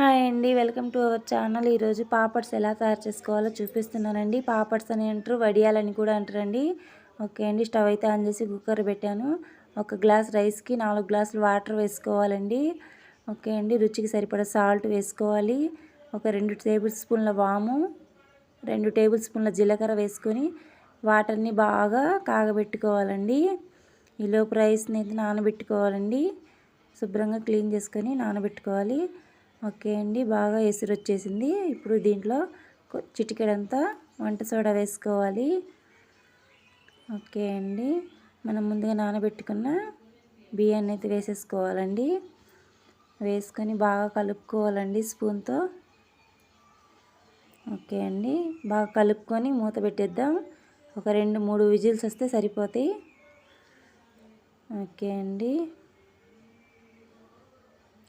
Hi అండి. Welcome to our channel. ఈరోజు పాపడ్స్ ఎలా తయారు చేసుకోవాలో చూపిస్తున్నానండి. పాపడ్స్ అని అంటారు వడియాలని కూడా అంటారండి. ఓకే అండి స్టవ్ అయితే ఆన్ చేసి కుక్కర్ పెట్టాను. ఒక గ్లాస్ రైస్కి నాలుగు గ్లాసులు వాటర్ వేసుకోవాలండి. ఓకే అండి రుచికి సరిపడా సాల్ట్ వేసుకోవాలి. ఒక రెండు టేబుల్ స్పూన్ల వాము రెండు టేబుల్ స్పూన్ల జీలకర్ర వేసుకొని వాటర్ని బాగా కాగబెట్టుకోవాలండి. ఈలోపు రైస్ని అయితే నానబెట్టుకోవాలండి. శుభ్రంగా క్లీన్ చేసుకొని నానబెట్టుకోవాలి. ఓకే అండి బాగా ఎసురు వచ్చేసింది ఇప్పుడు దీంట్లో చిటికెడంతా వంట సోడా వేసుకోవాలి. ఓకే అండి మనం ముందుగా నానబెట్టుకున్న బియ్యాన్ని అయితే వేసేసుకోవాలండి. వేసుకొని బాగా కలుపుకోవాలండి స్పూన్తో. ఓకే అండి బాగా కలుపుకొని మూత పెట్టేద్దాం. ఒక రెండు మూడు విజిల్స్ వస్తే సరిపోతాయి. ఓకే అండి.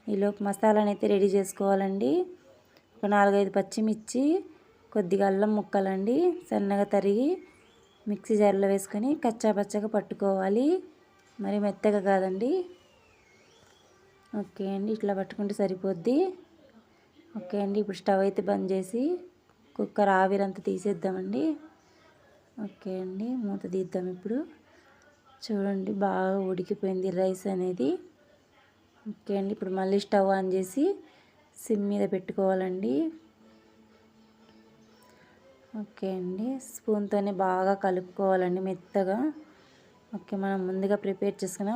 ఈలోపు మసాలాని అయితే రెడీ చేసుకోవాలండి. ఒక నాలుగైదు పచ్చిమిర్చి కొద్దిగా అల్లం ముక్కలండి సన్నగా తరిగి మిక్సీ జార్లో వేసుకొని కచ్చా పచ్చగా పట్టుకోవాలి. మరి మెత్తగా కాదండి. ఓకే అండి ఇట్లా పట్టుకుంటే సరిపోద్ది. ఓకే అండి ఇప్పుడు స్టవ్ అయితే బంద్ చేసి కుక్కర్ ఆవిరంతా తీసేద్దామండి. ఓకే అండి మూత తీద్దాం ఇప్పుడు. చూడండి బాగా ఉడికిపోయింది రైస్ అనేది. ఓకే అండి. ఇప్పుడు మళ్ళీ స్టవ్ ఆన్ చేసి సిమ్ మీద పెట్టుకోవాలండి. ఓకే అండి. స్పూన్తోనే బాగా కలుపుకోవాలండి మెత్తగా. ఓకే మనం ముందుగా ప్రిపేర్ చేసుకున్న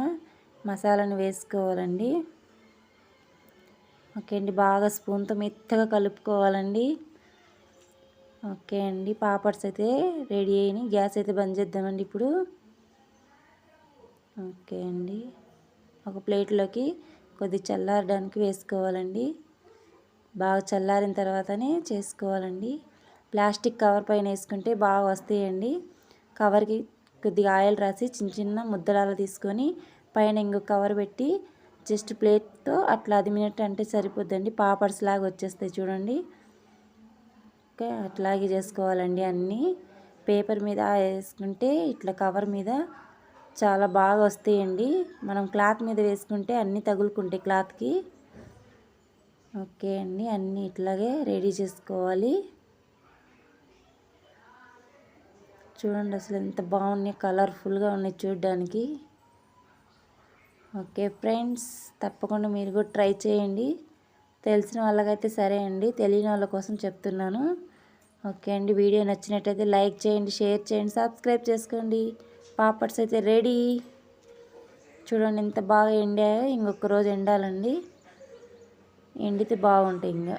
మసాలాను వేసుకోవాలండి. ఓకే అండి బాగా స్పూన్తో మెత్తగా కలుపుకోవాలండి. ఓకే అండి పాపడ్స్ అయితే రెడీ అయినాయి. గ్యాస్ అయితే బంద్ చేద్దామండి ఇప్పుడు. ఓకే అండి ఒక ప్లేట్లోకి కొద్ది చల్లారడానికి వేసుకోవాలండి. బాగా చల్లారిన తర్వాతనే చేసుకోవాలండి. ప్లాస్టిక్ కవర్ పైన వేసుకుంటే బాగా వస్తాయండి. కవర్కి కొద్దిగా ఆయిల్ రాసి చిన్న చిన్న ముద్దలాలు తీసుకొని పైన ఇంకో కవర్ పెట్టి జస్ట్ ప్లేట్తో అట్లా అది మినిట్ అంటే సరిపోద్దండి. పాపడ్స్ లాగా వచ్చేస్తాయి చూడండి. ఓకే అట్లాగే చేసుకోవాలండి అన్నీ. పేపర్ మీద వేసుకుంటే ఇట్లా కవర్ మీద చాలా బాగా వస్తాయండి. మనం క్లాత్ మీద వేసుకుంటే అన్నీ తగులుకుంటాయి క్లాత్కి. ఓకే అండి అన్నీ ఇట్లాగే రెడీ చేసుకోవాలి. చూడండి అసలు ఎంత బాగున్నాయి కలర్ఫుల్గా ఉన్నాయి చూడడానికి. ఓకే ఫ్రెండ్స్ తప్పకుండా మీరు కూడా ట్రై చేయండి. తెలిసిన వాళ్ళకైతే సరే అండి తెలియని వాళ్ళ కోసం చెప్తున్నాను. ఓకే అండి వీడియో నచ్చినట్టయితే లైక్ చేయండి షేర్ చేయండి సబ్స్క్రైబ్ చేసుకోండి. పాపడ్స్ అయితే రెడీ. చూడండి ఎంత బాగా ఎండాయో ఇంకొక రోజు ఎండాలండి. ఎండితే బాగుంటాయి ఇంకా.